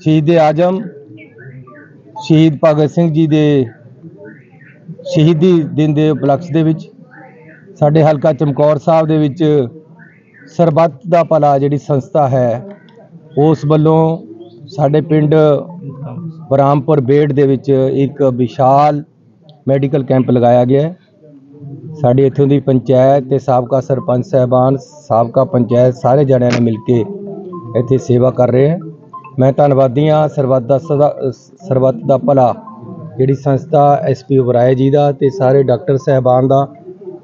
ਸ਼ਹੀਦ ਆਜਮ, ਸ਼ਹੀਦ ਭਗਤ ਸਿੰਘ ਜੀ ਦੇ ਸ਼ਹੀਦੀ ਦਿਨ ਦੇ ਉਪਲਕਸ਼ ਦੇ ਵਿੱਚ, ਸਾਡੇ ਹਲਕਾ ਚਮਕੌਰ ਸਾਹਿਬ ਦੇ ਵਿੱਚ ਸਰਬੱਤ ਦਾ ਭਲਾ ਜਿਹੜੀ ਸੰਸਥਾ ਹੈ, ਉਸ ਵੱਲੋਂ ਸਾਡੇ ਪਿੰਡ ਬਰਾਮਪੁਰ ਬੇੜ ਦੇ ਵਿੱਚ ਇੱਕ ਵਿਸ਼ਾਲ ਮੈਡੀਕਲ ਕੈਂਪ ਲਗਾਇਆ ਗਿਆ ਹੈ। ਸਾਡੇ ਇੱਥੋਂ ਦੀ ਪੰਚਾਇਤ ਤੇ ਸਾਬਕਾ ਸਰਪੰਚ ਸਹਿਬਾਨ, ਸਾਬਕਾ ਪੰਚਾਇਤ ਸਾਰੇ ਜਣਿਆਂ ਨੇ ਮਿਲ ਕੇ ਇੱਥੇ ਸੇਵਾ ਕਰ ਰਹੇ ਹੈ। ਮੈਂ ਧੰਨਵਾਦੀ ਹਾਂ ਸਰਬੱਤ ਦਾ ਸਰਬੱਤ ਦਾ ਭਲਾ ਜਿਹੜੀ ਸੰਸਥਾ ਐਸਪੀ ਉਬਰਾਏ ਜੀ ਦਾ ਤੇ ਸਾਰੇ ਡਾਕਟਰ ਸਹਿਬਾਨ ਦਾ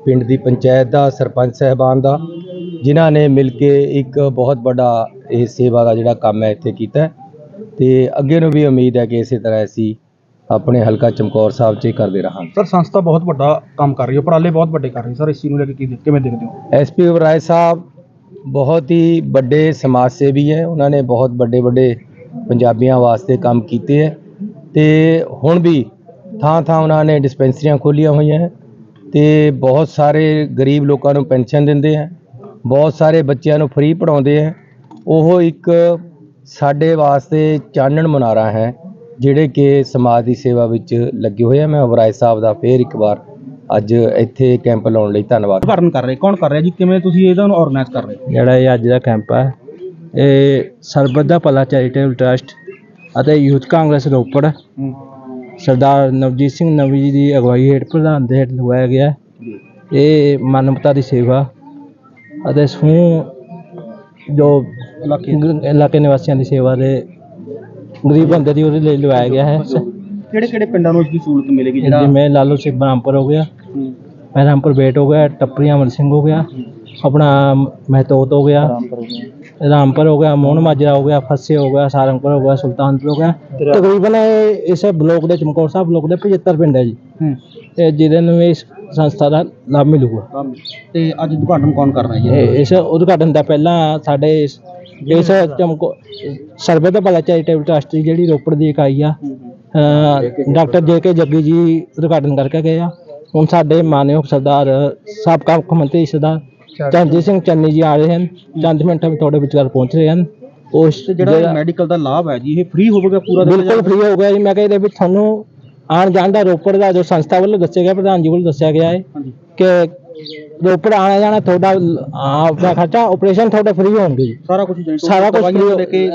ਪਿੰਡ ਦੀ ਪੰਚਾਇਤ ਦਾ ਸਰਪੰਚ ਸਹਿਬਾਨ ਦਾ ਜਿਨ੍ਹਾਂ ਨੇ ਮਿਲ ਕੇ ਇੱਕ ਬਹੁਤ ਵੱਡਾ ਇਹ ਸੇਵਾ ਦਾ ਜਿਹੜਾ ਕੰਮ ਹੈ ਇੱਥੇ ਕੀਤਾ ਤੇ ਅੱਗੇ ਨੂੰ ਵੀ ਉਮੀਦ ਹੈ ਕਿ ਇਸੇ ਤਰ੍ਹਾਂ ਅਸੀਂ ਆਪਣੇ ਹਲਕਾ ਚਮਕੌਰ ਸਾਹਿਬ 'ਚ ਕਰਦੇ ਰਹਾਂਗੇ। ਸਰ ਸੰਸਥਾ ਬਹੁਤ ਵੱਡਾ ਕੰਮ ਕਰ ਰਹੀ ਹੈ ਉਪਰਾਲੇ ਬਹੁਤ ਵੱਡੇ ਕਰ ਰਹੀ ਸਰ ਇਸ ਨੂੰ ਲੈ ਕੇ ਕੀ ਕਿਵੇਂ ਦੇਖਦੇ ਹੋ? ਐਸਪੀ ਉਬਰਾਏ ਸਾਹਿਬ ਬਹੁਤ ਹੀ ਵੱਡੇ ਸਮਾਜ ਸੇਵੀ ਹੈ। ਉਹਨਾਂ ਨੇ ਬਹੁਤ ਵੱਡੇ ਵੱਡੇ ਪੰਜਾਬੀਆਂ ਵਾਸਤੇ ਕੰਮ ਕੀਤੇ ਹੈ। ਤੇ ਹੁਣ ਵੀ ਥਾਂ ਥਾਂ ਉਹਨਾਂ ਨੇ ਡਿਸਪੈਂਸਰੀਆਂ ਖੋਲੀਆਂ ਹੋਈਆਂ ਹੈ। ਤੇ ਬਹੁਤ ਸਾਰੇ ਗਰੀਬ ਲੋਕਾਂ ਨੂੰ ਪੈਨਸ਼ਨ ਦਿੰਦੇ ਹੈ। ਬਹੁਤ ਸਾਰੇ ਬੱਚਿਆਂ ਨੂੰ ਫ੍ਰੀ ਪੜਾਉਂਦੇ ਹੈ। ਉਹ ਇੱਕ ਸਾਡੇ ਵਾਸਤੇ ਚਾਨਣ ਮੁਨਾਰਾ ਹੈ, ਜਿਹੜੇ ਕਿ ਸਮਾਜ ਦੀ ਸੇਵਾ ਵਿੱਚ ਲੱਗੇ ਹੋਏ ਆ ਮੈਂ ਉਬਰਾਏ ਸਾਹਿਬ ਦਾ ਫੇਰ ਇੱਕ ਵਾਰ ਅੱਜ ਇੱਥੇ ਕੈਂਪ ਲਾਉਣ ਲਈ ਧੰਨਵਾਦ। ਉਦਘਾਟਨ ਕਰ ਰਹੇ? ਕੌਣ ਕਰ ਰਿਹਾ ਜੀ? ਕਿਵੇਂ ਤੁਸੀਂ ਇਹਦਾ ਨੂੰ ਆਰਗੇਨਾਈਜ਼ ਕਰ ਰਹੇ ਹੋ? ਜਿਹੜਾ ਇਹ ਅੱਜ ਦਾ ਕੈਂਪ ਹੈ ਇਹ ਸਰਬੱਤ ਦਾ ਭਲਾ ਚੈਰੀਟੇਬਲ ਟਰਸਟ ਅਤੇ ਯੂਥ ਕਾਂਗਰਸ ਰੋਪੜ ਸਰਦਾਰ ਨਵਜੀਤ ਸਿੰਘ ਨਵੀ ਜੀ ਦੀ ਅਗਵਾਈ ਹੇਠ ਪ੍ਰਧਾਨ ਦੇ ਹੇਠ ਲਗਵਾਇਆ ਗਿਆ। ਹੈ। ਇਹ ਮਾਨਵਤਾ ਦੀ ਸੇਵਾ ਅਤੇ ਸਮੂਹ ਜੋ ਇਲਾਕੇ ਨਿਵਾਸੀਆਂ ਦੀ ਸੇਵਾ ਦੇ ਗਰੀਬ ਬੰਦੇ ਦੀ ਉਹਦੇ ਲਈ ਲਗਵਾਇਆ ਗਿਆ ਹੈ। ਕਿਹੜੇ ਕਿਹੜੇ ਪਿੰਡਾਂ ਨੂੰ ਇਸ ਦੀ ਸਹੂਲਤ ਮਿਲੇਗੀ ਜਿਹੜਾ ਜਿਵੇਂ ਲਾਲੂ ਸਿੰਘ ਬ੍ਰਹਮਪੁਰ ਹੋ ਗਿਆ। ਹੂੰ, ਮਹਿਰਾਮਪੁਰ ਬੇਟ ਹੋ ਗਿਆ ਟੱਪਰੀਆਂ ਅਮਰ ਸਿੰਘ ਹੋ ਗਿਆ। ਆਪਣਾ ਮਹਿਤੋਤ ਹੋ ਗਿਆ। ਰਾਮਪੁਰ ਹੋ ਗਿਆ। ਰਾਮਪੁਰ ਹੋ ਗਿਆ ਮੋਹਨ ਮਾਜਰਾ ਹੋ ਗਿਆ ਫੱਸੇ ਹੋ ਗਿਆ ਸਾਰੰਗਪੁਰ ਹੋ ਗਿਆ ਸੁਲਤਾਨਪੁਰ ਹੋ ਗਿਆ। ਤਕਰੀਬਨ ਇਹ ਇਸ ਬਲੋਕ ਦੇ ਚਮਕੌਰ ਸਾਹਿਬ ਬਲੋਕ ਦੇ 75 ਪਿੰਡ ਹੈ ਜੀ। ਹੂੰ। ਤੇ ਜਿਹਦੇ ਨੂੰ ਇਸ ਸੰਸਥਾ ਦਾ ਲਾਭ ਮਿਲੂਗਾ। ਕੰਮ। ਤੇ ਅੱਜ ਉਦਘਾਟਨ ਕੌਣ ਕਰ ਰਿਹਾ ਜੀ? ਇਹ- ਇਸ ਉਦਘਾਟਨ ਦਾ ਪਹਿਲਾਂ ਸਾਡੇ ਇਸ ਇਸ ਚਮਕੋ ਸਰਵੇ ਦਾ ਭਲਾ ਚੈਰੀਟੇਬਲ ਟਰਸਟ ਦੀ ਜਿਹੜੀ ਰੋਪੜ ਦੀ ਇਕਾਈ ਆ ਹੂੰ, ਹੂੰ। ਡਾਕਟਰ ਜੇ ਕੇ ਜੱਗੀ ਜੀ ਉਦਘਾਟਨ ਕਰਕੇ ਗਏ ਆ। ਹੁਣ ਸਾਡੇ ਮਾਨਯੋਗ ਸਰਦਾਰ ਸਾਬਕਾ ਮੁੱਖ ਮੰਤਰੀ ਸਰਦਾਰ ਚਰਨਜੀਤ ਸਿੰਘ ਚੰਨੀ ਜੀ ਆ ਰਹੇ ਹਨ। ਚੰਦ ਮਿੰਟਾਂ ਵਿੱਚ ਤੁਹਾਡੇ ਵਿਚਾਰ ਪਹੁੰਚ ਰਹੇ ਹਨ। ਉਸ ਜਿਹੜਾ ਮੈਡੀਕਲ ਦਾ ਲਾਭ ਹੈ ਜੀ ਇਹ ਫ੍ਰੀ ਹੋਵੇਗਾ ਪੂਰਾ ਬਿਲਕੁਲ ਫ੍ਰੀ ਹੋ ਗਿਆ ਜੀ। ਮੈਂ ਕਿਹਾ ਇਹਦੇ ਵਿੱਚ ਤੁਹਾਨੂੰ ਆਉਣ ਜਾਣ ਦਾ ਰੋਪੜ ਦਾ ਜੋ ਸੰਸਥਾ ਵੱਲੋਂ ਦੱਸਿਆ ਗਿਆ ਪ੍ਰਧਾਨ ਜੀ ਵੱਲੋਂ ਦੱਸਿਆ ਗਿਆ ਹੈ ਕਿ ਰੋਪੜ ਆਣਾ ਜਾਣਾ ਤੁਹਾਡਾ ਆਪਣਾ ਖਰਚਾ ਆਪਰੇਸ਼ਨ ਤੁਹਾਡੇ ਫ੍ਰੀ ਹੋਣਗੇ ਜੀ। ਸਾਰਾ ਕੁਝ ਸਾਰਾ ਕੁਝ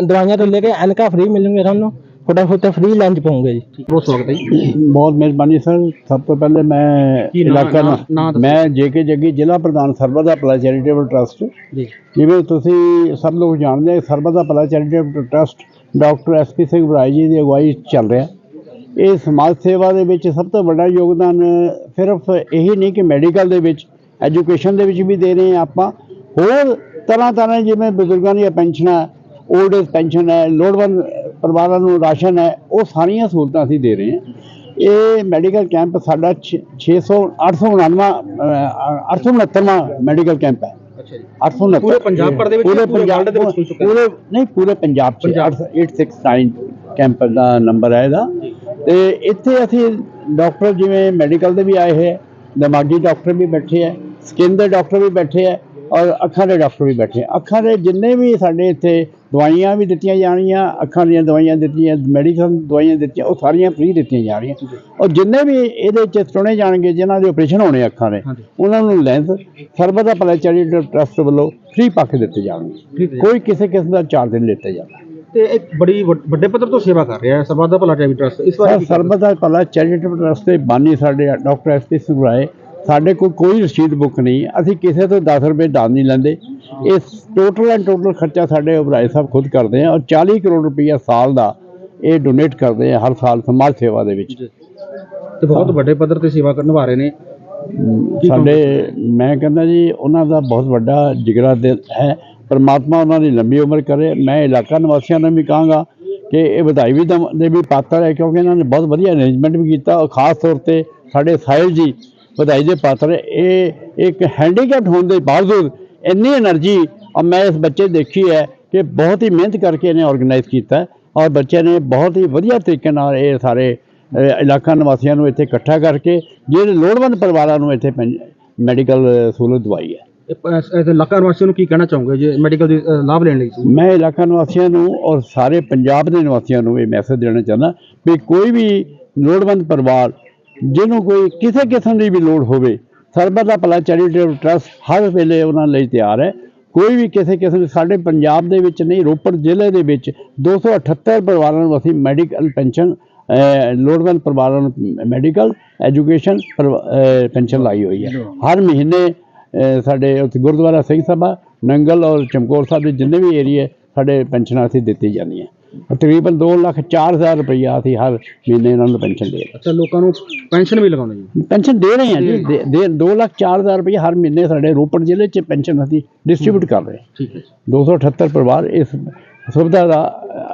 ਦਵਾਈਆਂ ਤੋਂ ਲੈ ਕੇ ਐਨਕਾ ਫ੍ਰੀ ਮਿਲਣਗੇ ਤੁਹਾਨੂੰ। ਫ੍ਰੀ ਲੰਚ ਪਾਉਂਗੇ ਜੀ। ਬਹੁਤ ਸਵਾਗਤ ਹੈ ਜੀ। ਬਹੁਤ ਮਿਹਰਬਾਨੀ ਸਰ। ਸਭ ਤੋਂ ਪਹਿਲੇ ਮੈਂ ਕੀ ਨਾਂ- ਇਲਾਕਾ ਨਾਂ- ਨਾਂ ਦੱਸੋ। ਮੈਂ ਜੇਕੇ ਜੱਗੀ ਜ਼ਿਲ੍ਹਾ ਪ੍ਰਧਾਨ ਸਰਬਤ ਦਾ ਭਲਾ ਚੈਰੀਟੇਬਲ ਟਰਸਟ। ਜੀ। ਜਿਵੇਂ ਤੁਸੀਂ ਸਭ ਲੋਕ ਜਾਣਦੇ ਹੋ Sarbat Da Bhala charitable trust doctor SP Singh Barai ji ਦੀ ਅਗਵਾਈ 'ਚ ਚੱਲ ਰਿਹਾ। ਇਹ ਸਮਾਜ ਸੇਵਾ ਦੇ ਵਿੱਚ ਸਭ ਤੋਂ ਵੱਡਾ ਯੋਗਦਾਨ ਸਿਰਫ ਇਹੀ ਨਹੀਂ ਕਿ ਮੈਡੀਕਲ ਦੇ ਵਿੱਚ ਐਜੂਕੇਸ਼ਨ ਦੇ ਵਿੱਚ ਵੀ ਦੇ ਰਹੇ ਹਾਂ ਆਪਾਂ। ਹੋਰ ਤਰ੍ਹਾਂ ਤਰ੍ਹਾਂ ਜਿਵੇਂ ਬਜ਼ੁਰਗਾਂ ਦੀਆਂ ਪੈਨਸ਼ਨਾਂ 올ਡ ਏਜ ਪੈਨਸ਼ਨ ਹੈ ਲੋੜਵੰਦ ਪਰਿਵਾਰਾਂ ਨੂੰ ਰਾਸ਼ਨ ਹੈ ਉਹ ਸਾਰੀਆਂ ਸਹੂਲਤਾਂ ਅਸੀਂ ਦੇ ਰਹੇ ਹਾਂ। ਇਹ ਮੈਡੀਕਲ ਕੈਂਪ ਸਾਡਾ 600 899 869ਵਾਂ ਮੈਡੀਕਲ ਕੈਂਪ ਹੈ। ਅੱਛਾ ਜੀ। 869 ਪੂਰੇ ਪੰਜਾਬ ਭਰ ਦੇ ਵਿੱਚ ਪੂਰੇ ਪੰਜਾਬ ਦੇ ਵਿੱਚ? ਪੂਰੇ ਨਹੀਂ ਪੂਰੇ ਪੰਜਾਬ ਚ ਪੰਜਾਬ। 869 ਕੈਂਪ ਦਾ ਨੰਬਰ ਹੈ ਇਹਦਾ। ਤੇ ਇੱਥੇ ਅਸੀਂ ਡਾਕਟਰ ਜਿਵੇਂ ਮੈਡੀਕਲ ਦੇ ਵੀ ਆਏ ਹੈ ਦਿਮਾਗੀ ਡਾਕਟਰ ਵੀ ਬੈਠੇ ਹੈ ਸਕਿਨ ਦੇ ਡਾਕਟਰ ਵੀ ਬੈਠੇ ਹੈ ਔਰ ਅੱਖਾਂ ਦੇ ਡਾਕਟਰ ਵੀ ਬੈਠੇ ਅੱਖਾਂ ਦੇ ਜਿੰਨੇ ਵੀ ਸਾਡੇ ਇੱਥੇ ਦਵਾਈਆਂ ਵੀ ਦਿੱਤੀਆਂ ਜਾਣੀਆਂ ਅੱਖਾਂ ਦੀਆਂ ਦਵਾਈਆਂ ਦਿੱਤੀਆਂ ਮੈਡੀਸਨ ਦਵਾਈਆਂ ਦਿੱਤੀਆਂ ਉਹ ਸਾਰੀਆਂ ਫ੍ਰੀ ਦਿੱਤੀਆਂ ਜਾ ਰਹੀਆਂ। ਔਰ ਜਿੰਨੇ ਵੀ ਇਹਦੇ ਚ ਚੁਣੇ ਜਾਣਗੇ ਜਿਨ੍ਹਾਂ ਦੇ ਆਪਰੇਸ਼ਨ ਹੋਣੇ ਅੱਖਾਂ ਦੇ। ਉਹਨਾਂ ਨੂੰ lens ਸਰਬਤ Da Bhala charitable trust ਵੱਲੋਂ ਫ੍ਰੀ ਪਾ ਕੇ ਦਿੱਤੇ ਜਾਣਗੇ। ਕੋਈ ਕਿਸੇ ਕਿਸਮ ਦਾ ਚਾਰਜ ਨਹੀਂ ਲਿੱਤਾ ਜਾਂਦਾ। ਤੇ ਇੱਕ ਬੜੀ ਵੱਡ- ਪੱਧਰ ਤੋਂ ਸੇਵਾ ਕਰ ਰਿਹਾ ਹੈ ਸਰਬੱਤ ਦਾ ਭਲਾ ਚੈਰੀਟੇਬਲ ਟਰਸਟ ਇਸ ਕਹਿਣਾ? ਸਰਬਤ ਦਾ ਭਲਾ ਚੈਰੀਟੇਬਲ ਟਰਸਟ ਦੇ ਬਾਨੀ ਸਾਡੇ ਡਾਕਟਰ ਐਸ ਪੀ ਸੁਭਰਾਏ ਸਾਡੇ ਕੋਲ ਕੋਈ ਰਸੀਦ ਬੁੱਕ ਨਹੀਂ ਅਸੀਂ ਕਿਸੇ ਤੋਂ 10 ਰੁਪਏ ਦਾਨ ਨਹੀਂ ਲੈਂਦੇ। ਇਹ ਟੋਟਲ ਐਂਡ ਟੋਟਲ ਖਰਚਾ ਸਾਡੇ ਉਭਰਾਏ ਸਾਹਿਬ ਖੁਦ ਕਰਦੇ ਆ ਔਰ 40 ਕਰੋੜ ਰੁਪਈਆ ਸਾਲ ਦਾ ਇਹ ਡੋਨੇਟ ਕਰਦੇ ਆ ਹਰ ਸਾਲ ਸਮਾਜ ਸੇਵਾ ਦੇ ਵਿੱਚ। ਤੇ ਬਹੁਤ ਵੱਡੇ ਪੱਧਰ ਤੇ ਸੇਵਾ ਕਰਨ ਰਹੇ ਨੇ। ਸਾਡੇ ਮੈਂ ਕਹਿੰਦਾ ਜੀ ਉਹਨਾਂ ਦਾ ਬਹੁਤ ਵੱਡਾ ਜਿਗਰਾ ਦਿਲ ਹੈ। ਪਰਮਾਤਮਾ ਉਹਨਾਂ ਦੀ ਲੰਬੀ ਉਮਰ ਕਰੇ। ਮੈਂ ਇਲਾਕਾ ਨਿਵਾਸੀਆਂ ਨੂੰ ਵੀ ਕਹਾਂਗਾ ਕਿ ਇਹ ਵਧਾਈ ਵੀ ਦੇ ਵੀ ਪਾਤਰ ਹੈ ਕਿਉਂਕਿ ਇਹਨਾਂ ਨੇ ਬਹੁਤ ਵਧੀਆ ਅਰੇਂਜਮੈਂਟ ਵੀ ਕੀਤਾ ਔਰ ਖਾਸ ਤੌਰ ਤੇ ਸਾਡੇ ਸਾਹਿਲ ਜੀ ਵਧਾਈ ਦੇ ਪਾਤਰ ਇਹ ਇੱਕ ਹੈਂਡੀਕੈਪ ਹੋਣ ਦੇ ਬਾਵਜੂਦ ਇੰਨੀ એનર્ਜੀ ਔਰ ਮੈਂ ਇਸ ਬੱਚੇ ਦੇਖੀ ਹੈ ਕਿ ਬਹੁਤ ਹੀ ਮਿਹਨਤ ਕਰਕੇ ਇਹਨੇ ਆਰਗੇਨਾਈਜ਼ ਕੀਤਾ ਔਰ ਬੱਚੇ ਨੇ ਬਹੁਤ ਹੀ ਵਧੀਆ ਤਰੀਕੇ ਨਾਲ ਇਹ ਸਾਰੇ ਇਲਾਕਾ ਨਿਵਾਸੀਆਂ ਨੂੰ ਇੱਥੇ ਇਕੱਠਾ ਕਰਕੇ ਜਿਹੜੇ ਲੋੜਵੰਦ ਪਰਿਵਾਰਾਂ ਨੂੰ ਇੱਥੇ ਮੈਡੀਕਲ ਸਹੂਲਤ ਦਵਾਈ ਹੈ। ਇਲਾਕਾ ਨਿਵਾਸੀਆਂ ਨੂੰ ਕੀ ਕਹਿਣਾ ਚਾਹੋਗੇ? ਜੇ ਮੈਡੀਕਲ ਦੀ ਲਾਭ ਲੈਣ ਲਈ ਮੈਂ ਇਲਾਕਾ ਨਿਵਾਸੀਆਂ ਨੂੰ ਔਰ ਸਾਰੇ ਪੰਜਾਬ ਦੇ ਨਿਵਾਸੀਆਂ ਨੂੰ ਇਹ ਮੈਸੇਜ ਦੇਣਾ ਚਾਹੁੰਦਾ ਵੀ ਕੋਈ ਵੀ ਲੋੜਵੰਦ ਪਰਿਵਾਰ ਜਿਹਨੂੰ ਕੋਈ ਕਿਸੇ ਕਿਸਮ ਦੀ ਵੀ ਲੋੜ ਹੋਵੇ ਸਰਬਤ ਦਾ ਭਲਾ ਚੈਰੀਟੇਬਲ ਟਰਸਟ ਹਰ ਵੇਲੇ ਉਹਨਾਂ ਲਈ ਤਿਆਰ ਹੈ। ਕੋਈ ਵੀ ਕਿਸੇ ਕਿਸਮ ਦੀ ਸਾਡੇ ਪੰਜਾਬ ਦੇ ਵਿੱਚ ਨਹੀਂ ਰੋਪੜ ਜ਼ਿਲ੍ਹੇ ਦੇ ਵਿੱਚ 278 ਪਰਿਵਾਰਾਂ ਨੂੰ ਅਸੀਂ ਮੈਡੀਕਲ ਪੈਨਸ਼ਨ ਲੋੜਵੰਦ ਪਰਿਵਾਰਾਂ ਨੂੰ ਮੈਡੀਕਲ ਐਜੂਕੇਸ਼ਨ ਪੈਨਸ਼ਨ ਲਾਈ ਹੋਈ ਹੈ। ਹਰ ਮਹੀਨੇ ਸਾਡੇ ਉੱਥੇ ਗੁਰਦੁਆਰਾ ਸਿੰਘ ਸਭਾ ਨੰਗਲ ਔਰ ਚਮਕੌਰ ਸਾਹਿਬ ਦੇ ਜਿੰਨੇ ਵੀ ਏਰੀਏ ਸਾਡੇ ਪੈਨਸ਼ਨਾਂ ਅਸੀਂ ਦਿੱਤੀ ਜਾਂਦੀਆਂ। ਤਕਰੀਬਨ 2 ਲੱਖ 4000 ਰੁਪਈਆ ਅਸੀਂ ਹਰ ਮਹੀਨੇ ਇਹਨਾਂ ਨੂੰ ਪੈਨਸ਼ਨ ਦੇ ਰਹੇ ਅੱਛਾ ਲੋਕਾਂ ਨੂੰ ਪੈਨਸ਼ਨ ਵੀ ਲਗਾਉਂਦੇ ਜੀ? ਪੈਨਸ਼ਨ ਦੇ ਰਹੇ ਹਾਂ ਜੀ। ਦੇ- ਦੇ 2 ਲੱਖ 4000 ਰੁਪਏ ਹਰ ਮਹੀਨੇ ਸਾਡੇ ਰੋਪੜ ਜ਼ਿਲ੍ਹੇ 'ਚ ਪੈਨਸ਼ਨ ਅਸੀਂ ਡਿਸਟ੍ਰੀਬਿਊਟ ਕਰ ਰਹੇ ਹਾਂ। ਠੀਕ ਹੈ 278 ਪਰਿਵਾਰ ਇਸ ਸੁਵਿਧਾ ਦਾ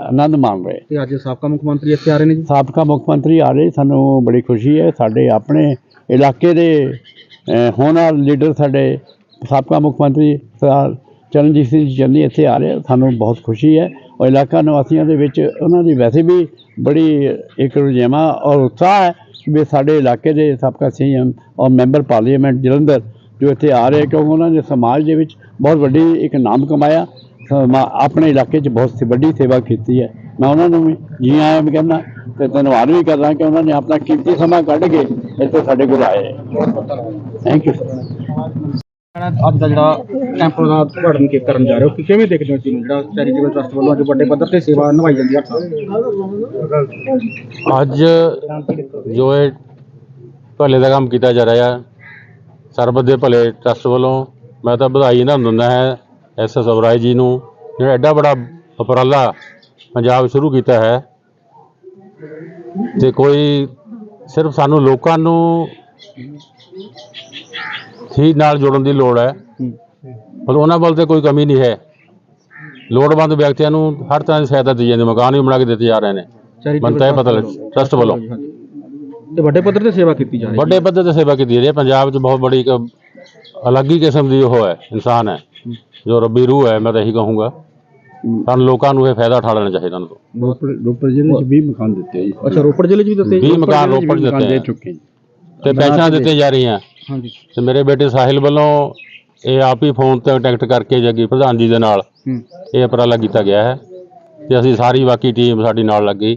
ਆਨੰਦ ਮਾਣ ਰਹੇ ਤੇ ਅੱਜ ਸਾਬਕਾ ਮੁੱਖ ਮੰਤਰੀ ਇੱਥੇ ਆ ਰਹੇ ਨੇ ਜੀ? ਸਾਬਕਾ ਮੁੱਖ ਮੰਤਰੀ ਆ ਰਹੇ ਸਾਨੂੰ ਬੜੀ ਖੁਸ਼ੀ ਹੈ। ਸਾਡੇ ਆਪਣੇ ਇਲਾਕੇ ਦੇ ਅਹ, ਹੋਣਹਾਰ ਲੀਡਰ ਸਾਡੇ ਸਾਬਕਾ ਮੁੱਖ ਮੰਤਰੀ ਸਰਦਾਰ ਚਰਨਜੀਤ ਸਿੰਘ ਚੰਨੀ ਇੱਥੇ ਆ ਰਹੇ ਸਾਨੂੰ ਬਹੁਤ ਖੁਸ਼ੀ ਹੈ। ਔਰ ਇਲਾਕਾ ਨਿਵਾਸੀਆਂ ਦੇ ਵਿੱਚ ਉਹਨਾਂ ਦੀ ਵੈਸੇ ਵੀ ਬੜੀ ਇੱਕ ਰੁਝੇਵਾਂ ਔਰ ਉਤਸ਼ਾਹ ਹੈ ਕਿ ਵੀ ਸਾਡੇ ਇਲਾਕੇ ਦੇ ਸਾਬਕਾ ਸੀਐਮ ਔਰ ਮੈਂਬਰ ਪਾਰਲੀਮੈਂਟ ਜਲੰਧਰ ਜੋ ਇੱਥੇ ਆ ਰਹੇ ਕਿਉਂਕਿ ਉਹਨਾਂ ਨੇ ਸਮਾਜ ਦੇ ਵਿੱਚ ਬਹੁਤ ਵੱਡੀ ਇੱਕ ਨਾਮ ਕਮਾਇਆ। ਆਪਣੇ ਇਲਾਕੇ 'ਚ ਬਹੁਤ ਵੱਡੀ ਸੇਵਾ ਕੀਤੀ ਹੈ। ਮੈਂ ਉਹਨਾਂ ਨੂੰ ਵੀ ਜੀ ਆਇਆਂ ਵੀ ਕਹਿੰਦਾ ਤੇ ਧੰਨਵਾਦ ਵੀ ਕਰਦਾ ਕਿ ਉਹਨਾਂ ਨੇ ਆਪਣਾ ਕੀਮਤੀ ਸਮਾਂ ਕੱਢ ਕੇ ਇੱਥੇ ਸਾਡੇ ਕੋਲ ਆਏ। ਥੈਂਕ ਯੂ ਅੱਜ ਦਾ ਜਿਹੜਾ ਕੈਂਪ ਦਾ ਉਦਘਾਟਨ ਕੀ ਕਰਨ ਜਾ ਰਹੇ ਹੋ? ਕਿ ਕਿਵੇਂ ਦੇਖਦੇ ਹੋ ਇਸ ਜਿਹੜਾ ਚੈਰੀਟੇਬਲ ਟਰਸਟ ਵੱਲੋਂ ਅੱਜ ਵੱਡੇ ਪੱਧਰ ਤੇ ਸੇਵਾ ਨਿਭਾਈ ਜਾਂਦੀ ਹੈ? ਅੱਜ ਜੋ ਇਹ ਭਲੇ ਦਾ ਕੰਮ ਕੀਤਾ ਜਾ ਰਿਹਾ ਹੈ ਸਰਬਤ ਦੇ ਭਲੇ ਟਰਸਟ ਵੱਲੋਂ, ਮੈਂ ਤਾਂ ਵਧਾਈ ਇਹਨਾਂ ਨੂੰ ਦਿੰਦਾ ਹੈ, ਐਸ ਐਸ ਅਬਰਾਏ ਜੀ ਨੂੰ, ਜਿਹੜਾ ਐਡਾ ਬੜਾ ਉਪਰਾਲਾ ਪੰਜਾਬ ਸ਼ੁਰੂ ਕੀਤਾ ਹੈ। ਤੇ ਕੋਈ ਸਿਰਫ ਸਾਨੂੰ ਲੋਕਾਂ ਨੂੰ ਹੀ ਨਾਲ ਜੋੜਨ ਦੀ ਲੋੜ ਹੈ। ਮਤਲਬ ਉਹਨਾਂ ਵੱਲ ਤੇ ਕੋਈ ਕਮੀ ਨਹੀਂ ਹੈ। ਲੋੜਵੰਦ ਵਿਅਕਤੀਆਂ ਨੂੰ ਹਰ ਤਰ੍ਹਾਂ ਦੀ ਸਹਾਇਤਾ ਦਿੱਤੀ ਜਾਂਦੀ ਮਕਾਨ ਵੀ ਬਣਾ ਕੇ ਦਿੱਤੇ ਜਾ ਰਹੇ ਨੇ। ਮੈਨੂੰ ਤਾਂ ਇਹ ਪਤਾ ਲੱਗ ਟਰਸਟ ਵੱਲੋਂ। ਤੇ ਵੱਡੇ ਪੱਧਰ ਤੇ ਸੇਵਾ ਕੀਤੀ ਜਾ ਰਹੀ ਹੈ। ਵੱਡੇ ਪੱਧਰ ਤੇ ਸੇਵਾ ਕੀਤੀ ਜਾ ਰਹੀ ਹੈ। ਪੰਜਾਬ 'ਚ ਬਹੁਤ ਬੜੀ ਇੱਕ ਅਲੱਗ ਹੀ ਕਿਸਮ ਦੀ ਉਹ ਹੈ। ਇਨਸਾਨ ਹੈ। ਜੋ ਰੱਬੀ ਰੂਹ ਹੈ ਮੈਂ ਤਾਂ ਇਹੀ ਕਹੂੰਗਾ। ਸਾਨੂੰ ਲੋਕਾਂ ਨੂੰ ਇਹ ਫਾਇਦਾ ਉਠਾ ਲੈਣਾ ਚਾਹੀਦਾ ਉਹਨਾਂ ਤੋਂ। ਰੋਪੜ ਜ਼ਿਲ੍ਹੇ 'ਚ 20 ਮਕਾਨ ਦਿੱਤੇ ਜੀ। ਅੱਛਾ ਰੋਪੜ ਜ਼ਿਲ੍ਹੇ 'ਚ ਵੀ ਦਿੱਤੇ 20 ਮਕਾਨ ਰੋਪੜ ਦਿੱਤੇ ਦੇ ਚੁੱਕੇ ਤੇ ਜਾ ਰਹੀਆਂ। ਹਾਂਜੀ। ਤੇ ਮੇਰੇ ਬੇਟੇ ਸਾਹਿਲ ਵੱਲੋਂ ਇਹ ਆਪ ਹੀ ਫੋਨ ਤੇ ਕੰਟੈਕਟ ਕਰਕੇ ਜੱਗੀ ਪ੍ਰਧਾਨ ਜੀ ਦੇ ਨਾਲ ਹੂੰ। ਇਹ ਉਪਰਾਲਾ ਕੀਤਾ ਗਿਆ ਹੈ ਤੇ ਅਸੀਂ ਸਾਰੀ ਬਾਕੀ ਟੀਮ ਸਾਡੀ ਨਾਲ ਲੱਗੀ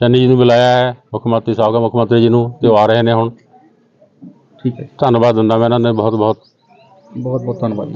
ਚੰਨੀ ਜੀ ਨੂੰ ਬੁਲਾਇਆ ਹੈ ਮੁੱਖ ਮੰਤਰੀ ਸਾਹਿਬ ਮੁੱਖ ਮੰਤਰੀ ਜੀ ਨੂੰ ਤੇ ਉਹ ਆ ਰਹੇ ਨੇ ਹੁਣ। ਠੀਕ ਹੈ। ਧੰਨਵਾਦ ਦਿੰਦਾ ਮੈਂ ਇਹਨਾਂ ਨੇ ਬਹੁਤ ਬਹੁਤ ਬਹੁਤ ਬਹੁਤ ਧੰਨਵਾਦ